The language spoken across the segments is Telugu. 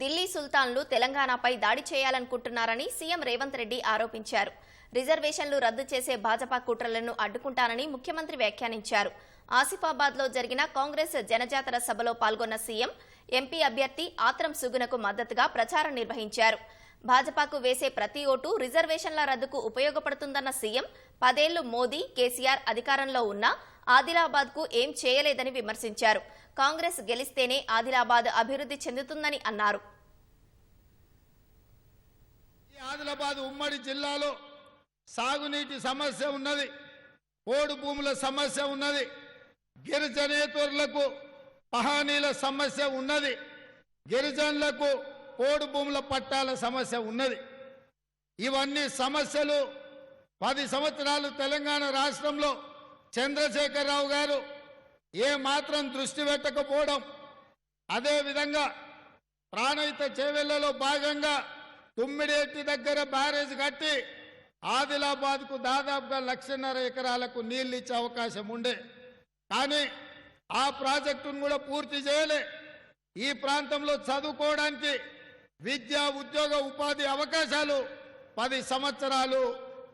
ఢిల్లీ సుల్తాన్లు తెలంగాణపై దాడి చేయాలనుకుంటున్నారని సీఎం రేవంత్ రెడ్డి ఆరోపించారు. రిజర్వేషన్లు రద్దు చేసే భాజపా కుట్రలను అడ్డుకుంటానని ముఖ్యమంత్రి వ్యాఖ్యానించారు. ఆసిఫాబాద్లో జరిగిన కాంగ్రెస్ జనజాతర సభలో పాల్గొన్న సీఎం ఎంపీ అభ్యర్థి ఆత్రం సుగునకు మద్దతుగా ప్రచారం నిర్వహించారు. భాజపాకు వేసే ప్రతి ఓటు రిజర్వేషన్ల రద్దుకు ఉపయోగపడుతుందన్న సీఎం పదేళ్ళు మోదీ కేసీఆర్ అధికారంలో ఉన్నా ఆదిలాబాద్కు ఏం చేయలేదని విమర్శించారు. కాంగ్రెస్ గెలిస్తేనే ఆదిలాబాద్ అభివృద్ధి చెందుతుందని అన్నారు. ఈ ఆదిలాబాద్ ఉమ్మడి జిల్లాలో సాగునీటి సమస్య ఉన్నది. పోడు భూముల సమస్య ఉన్నది. గిరిజనేతరులకు పహానీల సమస్య ఉన్నది. గిరిజనులకు పోడు భూముల పట్టాల సమస్య ఉన్నది. ఇవన్నీ సమస్యలు పది సంవత్సరాలు తెలంగాణ రాష్ట్రంలో చంద్రశేఖరరావు గారు ఏ మాత్రం దృష్టి పెట్టకపోవడం అదేవిధంగా ప్రాణహిత చేవెళ్ళలో భాగంగా తుమ్మిడేటి దగ్గర బ్యారేజ్ కట్టి ఆదిలాబాద్కు దాదాపుగా లక్షన్నర ఎకరాలకు నీళ్ళు ఇచ్చే అవకాశం ఉండే. కానీ ఆ ప్రాజెక్టును కూడా పూర్తి చేయలే. ఈ ప్రాంతంలో చదువుకోవడానికి విద్య ఉద్యోగ ఉపాధి అవకాశాలు పది సంవత్సరాలు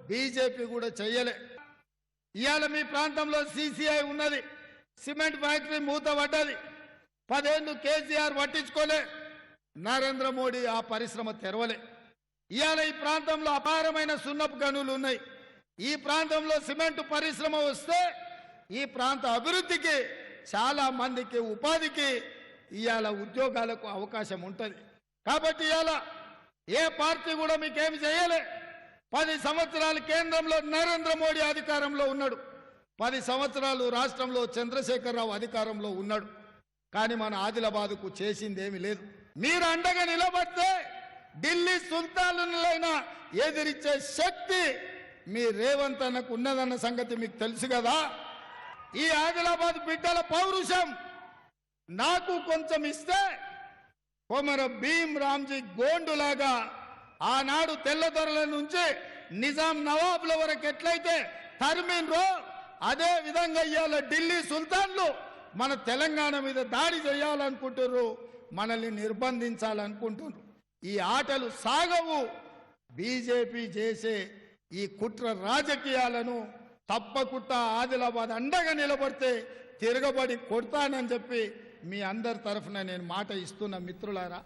బీజేపీ కూడా చేయలే ఇవాళ మీ ప్రాంతంలో సీసీఐ ఉన్నది. సిమెంట్ ఫ్యాక్టరీ మూత పడ్డది. పదేళ్ళు కేసీఆర్ పట్టించుకోలే. నరేంద్ర మోడీ ఆ పరిశ్రమ తెరవలే. ఇవాళ ఈ ప్రాంతంలో అపారమైన సున్నపు గనులు ఉన్నాయి. ఈ ప్రాంతంలో సిమెంట్ పరిశ్రమ వస్తే ఈ ప్రాంత అభివృద్ధికి చాలా మందికి ఉపాధికి ఇవాళ ఉద్యోగాలకు అవకాశం ఉంటుంది. కాబట్టి ఇవాళ ఏ పార్టీ కూడా మీకేమి చేయలే. పది సంవత్సరాలు కేంద్రంలో నరేంద్ర మోడీ అధికారంలో ఉన్నాడు. పది సంవత్సరాలు రాష్ట్రంలో చంద్రశేఖరరావు అధికారంలో ఉన్నాడు. కానీ మన ఆదిలాబాద్కు చేసిందేమి లేదు. మీరు అండగా నిలబడితే ఢిల్లీ సుల్తానులైన ఎదిరించే శక్తి మీ రేవంత్ అన్నకు ఉన్నదన్న సంగతి మీకు తెలుసు కదా. ఈ ఆదిలాబాద్ బిడ్డల పౌరుషం నాకు కొంచెం ఇస్తే కొమర భీం రామ్జీ గోండులాగా ఆనాడు తెల్లదొరల నుంచి నిజాం నవాబుల వరకు ఎట్లయితే తరిమిన్రో అదే విధంగా ఇవాళ ఢిల్లీ సుల్తాన్లు మన తెలంగాణ మీద దాడి చేయాలనుకుంటున్నారు మనల్ని నిర్బంధించాలనుకుంటున్నారు ఈ ఆటలు సాగవు. బీజేపీ చేసే ఈ కుట్ర రాజకీయాలను తప్పకుండా ఆదిలాబాద్ అండగా నిలబడితే తిరగబడి కొడతానని చెప్పి మీ అందరి తరఫున నేను మాట ఇస్తున్న మిత్రులారా